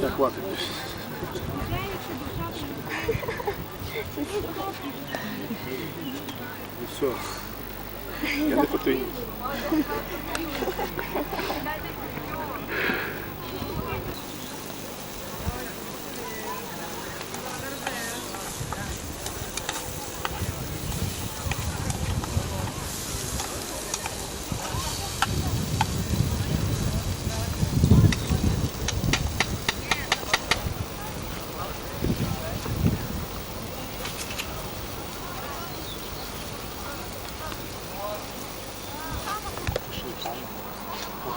Так, хватить. Ну все. Я не потинюсь.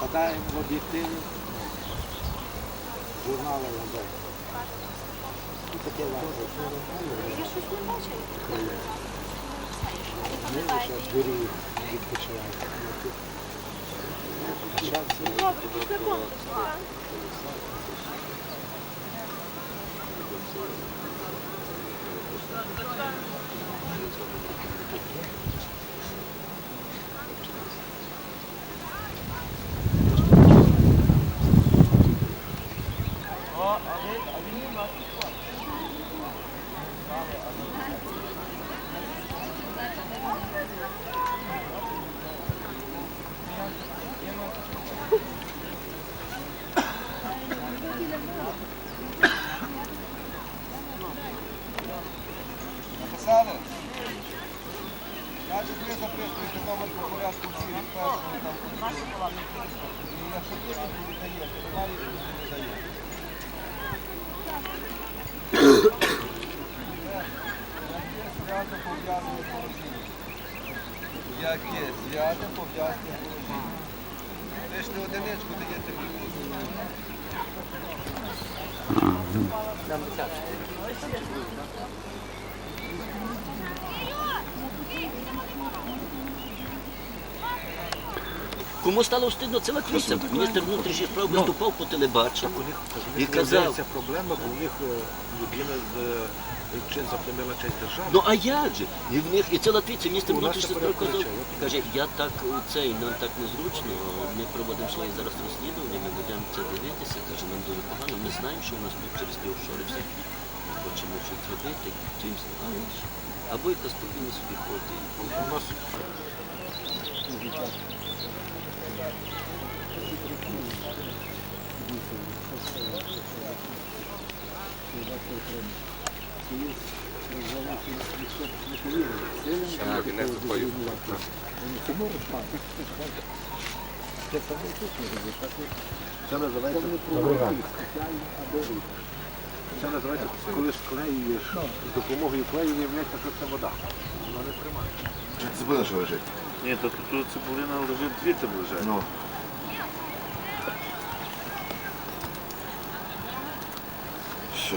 Попадаємо в об'єктиви журнали газет. І таке ваше. Я щось не бачила. Ми лише в дворі відпочиваємо. Хлопці, після конкурсу. Написали? Значить, ви записуєте номер по порядку всі відписані там ходили. І якщо є відповідь даєте, немає відповіді не даєте. Яке свято пов'язане з ворожінням? Яке свято пов'язане з ворожінням? Пишете одиничку, даєте відповідь. Кому стало стидно, це Лаквіця. Міністр внутрішніх справ виступав по телебаченню і казав, Це проблема, бо у них е, людина з е, чи заплемила честь держави. ну а як же? І в них, і це Латвійці, міністр нас внутрішніх справ казав, каже, я так цей, нам так незручно, ми проводимо свої зараз розслідування, ми будемо це дивитися, каже, нам дуже погано, ми знаємо, що у нас тут через ті офшори всякі хочемо щось зробити, чимось, але ж. Або яка спокійно собі ходить. У нас це називається Це називається, коли склеюєш з допомогою клею, виявляється, що це вода. Вона не тримає. Цибуля що лежить? Ні, то тут цибулина лежить звідти лежать. Ну. Що?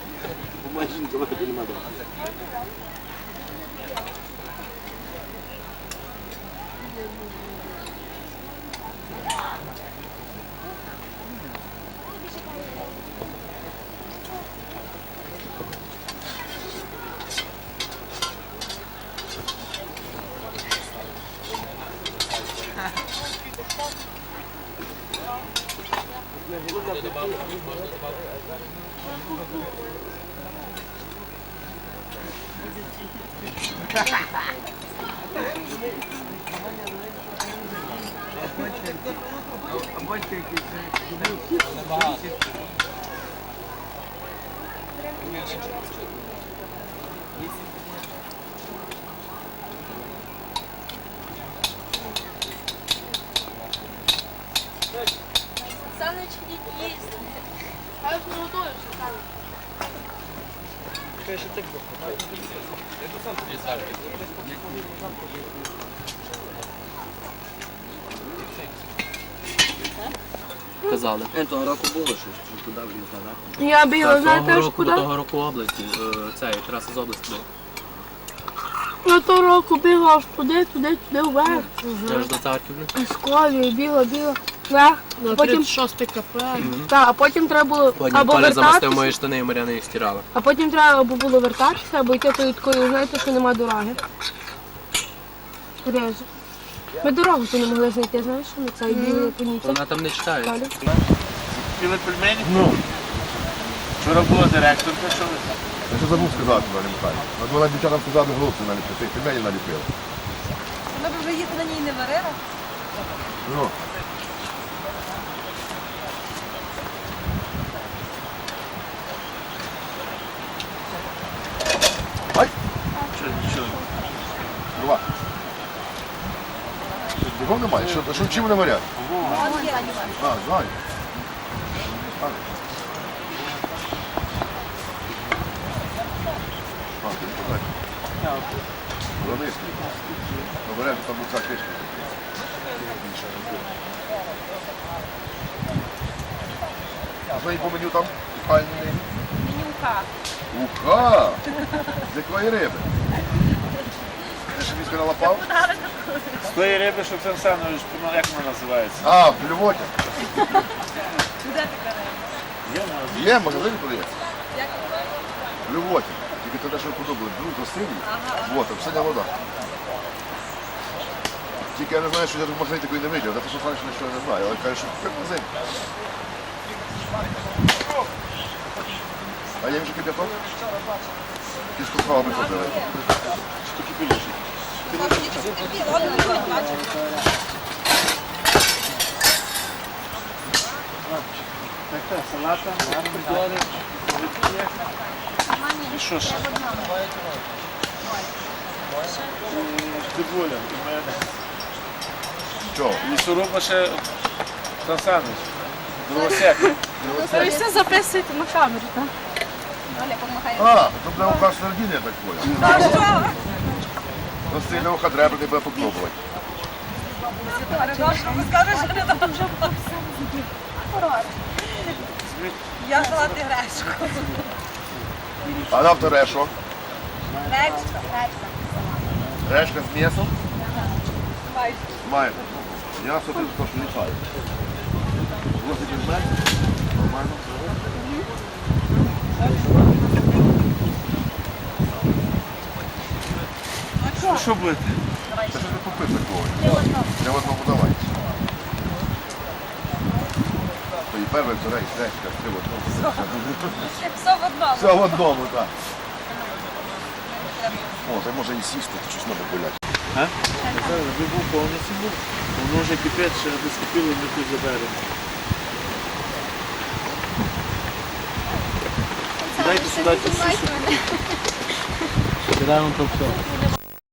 Imagine comment elle est madame. Саныч не їздить. Аж не готуєш, Саныч. Казали. Е, Того року було щось, що туди влізла, Я бігла, Та знаєте, аж року куди? до того року області, е, цей траса з області була. Я того року бігла аж туди, туди, туди вверх. Аж до церкви. В школі бігла, бігла. Вверх. На Потім, 36 КП. та, а потім треба було або вертатися, мої штани і Мар'яна їх стирала. а потім треба або було вертатися, або йти тою такою, знаєте, що нема дороги. Реже. Ми дорогу тут не могли знайти, знаєш, що ми це бігли по ній. Вона там не читає. Далі. Піли пельмені? Ну. Вчора була директорка, що ви? Я що забув сказати, Валя Михайлівна. От вона дівчатам сказати голубці наліпити, тих пельменів наліпила. Вона б вже їх на ній не варила. Ну, два. Бігом немає? Що, що чим вони варять? А, знаю. А, ти не подай. Вони Обережно, там ця кришка. А по меню там? Файний. Менюка. Уха! З якої риби? Ти ще місько налапав? З тої риби, що Олександр Санович, ну, як вона називається? А, в блювоті. Де така риба? Є вона? Є, в магазині продається. Як В блювоті. Тільки тоді, що подобали. Блюв то синій. Вот, там синя вода. Тільки я не знаю, що я тут в магазині такої не видів. Дати що знаєш, що я не знаю. Але кажу, що в магазині. А є вже кип'яток? Ті скупала би ходили. Що такі Так, так, салата, оливки. І що? І Цибуля, і майонез. Що? Лісоруба ще Сансанович. Дровосек. Ви все записуєте на камеру, так? Оля, помагає. А, то для уха середини, я так понял. Для уха треба тебе попробувати. Не дуже Я салати гречку. А на вторе що? Гречка. Решка з м'ясом? Майже. Майже. М'ясо ти то, що ліпає. Ось такий знаєш? Нормально. Що будете? Та що ти попив такого? Я в одному давай. То і перше, вторе, і третє, три в одному. Все в одному. Все в одному, так. О, це може і сісти, то щось треба гуляти. Ви був повністю був. Воно вже кипить, ще не скипіло, ми тут заберемо. Дайте сюди цю сусу. Кидаємо то все.